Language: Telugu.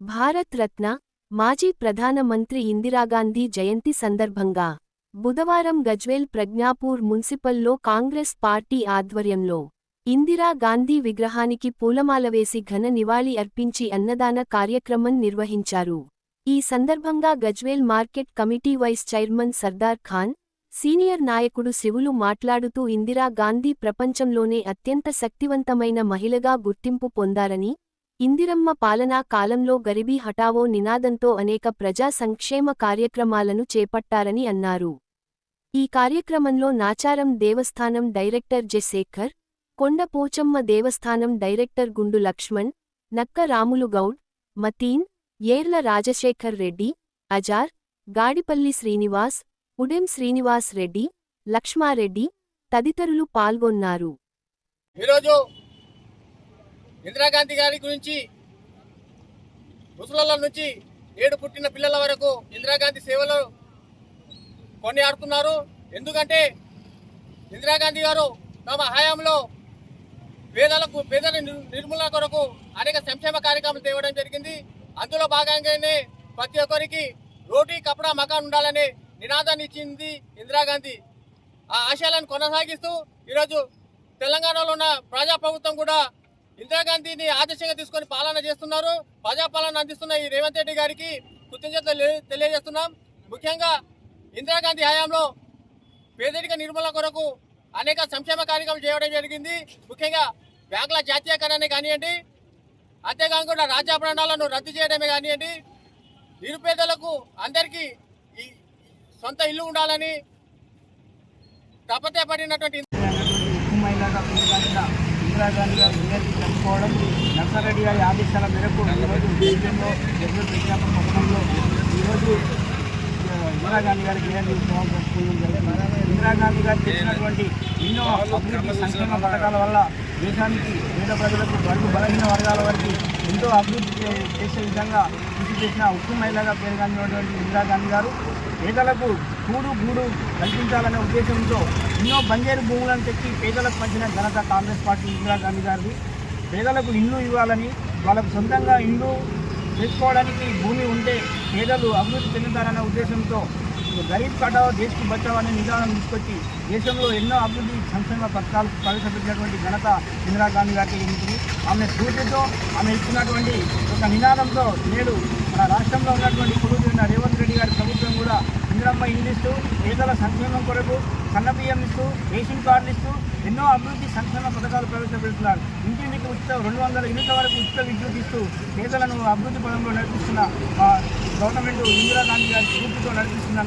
భారత్ రత్న మాజీ ప్రధానమంత్రి ఇందిరాగాంధీ జయంతి సందర్భంగా బుధవారం గజ్వేల్ ప్రజ్ఞాపూర్ మున్సిపల్లో కాంగ్రెస్ పార్టీ ఆధ్వర్యంలో ఇందిరా గాంధీ విగ్రహానికి పూలమాల వేసి ఘన నివాళి అర్పించి అన్నదాన కార్యక్రమం నిర్వహించారు. ఈ సందర్భంగా Gajwel market committee vice chairman Sardar Khan senior నాయకుడు శివులు మాట్లాడుతూ ఇందిరాగాంధీ ప్రపంచంలోనే అత్యంత శక్తివంతమైన మహిళగా గుర్తింపు పొందారని ఇందిరమ్మ పాలనా కాలంలో గరిబీ హఠావో నినాదంతో అనేక ప్రజా సంక్షేమ కార్యక్రమాలను చేపట్టారని అన్నారు. ఈ కార్యక్రమంలో నాచారం దేవస్థానం డైరెక్టర్ జె శేఖర్ కొండ పోచమ్మ దేవస్థానం డైరెక్టర్ గుండు లక్ష్మణ్ నక్క రాములు గౌడ్ మతీన్ ఏర్ల రాజశేఖర్ రెడ్డి అజార్ గాడిపల్లి శ్రీనివాస్ ఉడెం శ్రీనివాస్ రెడ్డి లక్ష్మారెడ్డి తదితరులు పాల్గొన్నారు. ఈరోజు ఇందిరాగాంధీ గారి గురించి ముసలాల నుంచి ఏడు పుట్టిన పిల్లల వరకు ఇందిరాగాంధీ సేవలు కొనియాడుతున్నారు. ఎందుకంటే ఇందిరాగాంధీ గారు తమ హయాంలో పేదలకు పేదల నిర్- నిర్మూలన కొరకు అనేక సంక్షేమ కార్యక్రమాలు తేవడం జరిగింది. అందులో భాగంగానే ప్రతి ఒక్కరికి రోటీ కపడా మకాన్ ఉండాలనే నినాదాన్ని ఇచ్చింది ఇందిరాగాంధీ. ఆ ఆశయాలను కొనసాగిస్తూ ఈరోజు తెలంగాణలో ఉన్న ప్రజాప్రభుత్వం కూడా ఇందిరాగాంధీని ఆదర్శంగా తీసుకొని పాలన చేస్తున్నారు. ప్రజాపాలన అందిస్తున్న ఈ రేవంత్ రెడ్డి గారికి కృతజ్ఞతలు తెలియజేస్తున్నాం. ముఖ్యంగా ఇందిరాగాంధీ హయాంలో పేదరిక నిర్మూలన కొరకు అనేక సంక్షేమ కార్యక్రమాలు చేయడం జరిగింది. ముఖ్యంగా బ్యాంకుల జాతీయకరణ కానివ్వండి అంతేకాకుండా రాజ్యాభరణాలను రద్దు చేయడమే కానివ్వండి నిరుపేదలకు అందరికీ ఈ సొంత ఇల్లు ఉండాలని తపతపడినటువంటి ఉక్కు ఇందిరా గాంధీ ఇందిరాగాంధీ గారు వినతి జరుపుకోవడం నర్సారెడ్డి గారి ఆదేశాల మేరకు ఈరోజు దేశంలో ఎన్నో విజ్ఞాపన పట్టణంలో ఈరోజు ఆ, ఇందిరాగాంధీ గారి జయంతి ఉత్సవం జరుపుకోవడం జరుగుతుంది ఇందిరాగాంధీ గారు చేసినటువంటి ఎన్నో అభివృద్ధి సంక్షేమ పథకాల వల్ల దేశానికి పేద ప్రజలకు బడుగు బలహీన వర్గాల వారికి ఎంతో అభివృద్ధి చేసే విధంగా చేసిన ఉక్కు మహిళగా పేరుగాంచినటువంటి ఇందిరాగాంధీ గారు పేదలకు కూడు గూడు కల్పించాలనే ఉద్దేశంతో ఎన్నో బంజేరు భూములను తెచ్చి పేదలకు పంచిన ఘనత కాంగ్రెస్ పార్టీ ఇందిరాగాంధీ గారిది. పేదలకు ఇల్లు ఇవ్వాలని వాళ్ళకు సొంతంగా ఇల్లు చేసుకోవడానికి భూమి ఉంటే పేదలు అభివృద్ధి చెందుతారనే ఉద్దేశంతో గరీబ్ కటావ్ దేశకు బచావ్ అనే నిదానం తీసుకొచ్చి దేశంలో ఎన్నో అభివృద్ధి సంక్షేమ పథకాలు ప్రవేశపెట్టినటువంటి ఘనత ఇందిరాగాంధీ గారికి ఉంటుంది ఆమె స్ఫూర్తితో ఆమె ఇచ్చినటువంటి ఒక నినాదంతో నేడు మన రాష్ట్రంలో ఉన్నటువంటి కురుదిన రేవంత్ రెడ్డి గారి ప్రభుత్వం కూడా ఇందిరమ్మ ఇల్లు ఇస్తూ పేదల సంక్షేమం కొరకు సన్నబియ్యం ఇస్తూ రేషన్ కార్డులు ఇస్తూ ఎన్నో అభివృద్ధి సంక్షేమ పథకాలు ప్రవేశపెడుతున్నారు. ఇంటింటికి ఉచిత రెండు వందల యూనిట్ల వరకు ఉచిత విద్యుత్ ఇస్తూ పేదలను అభివృద్ధి పదంలో నడిపిస్తున్న గవర్నమెంట్ ఇందిరాగాంధీ గారి స్ఫూర్తితో నడిపిస్తున్న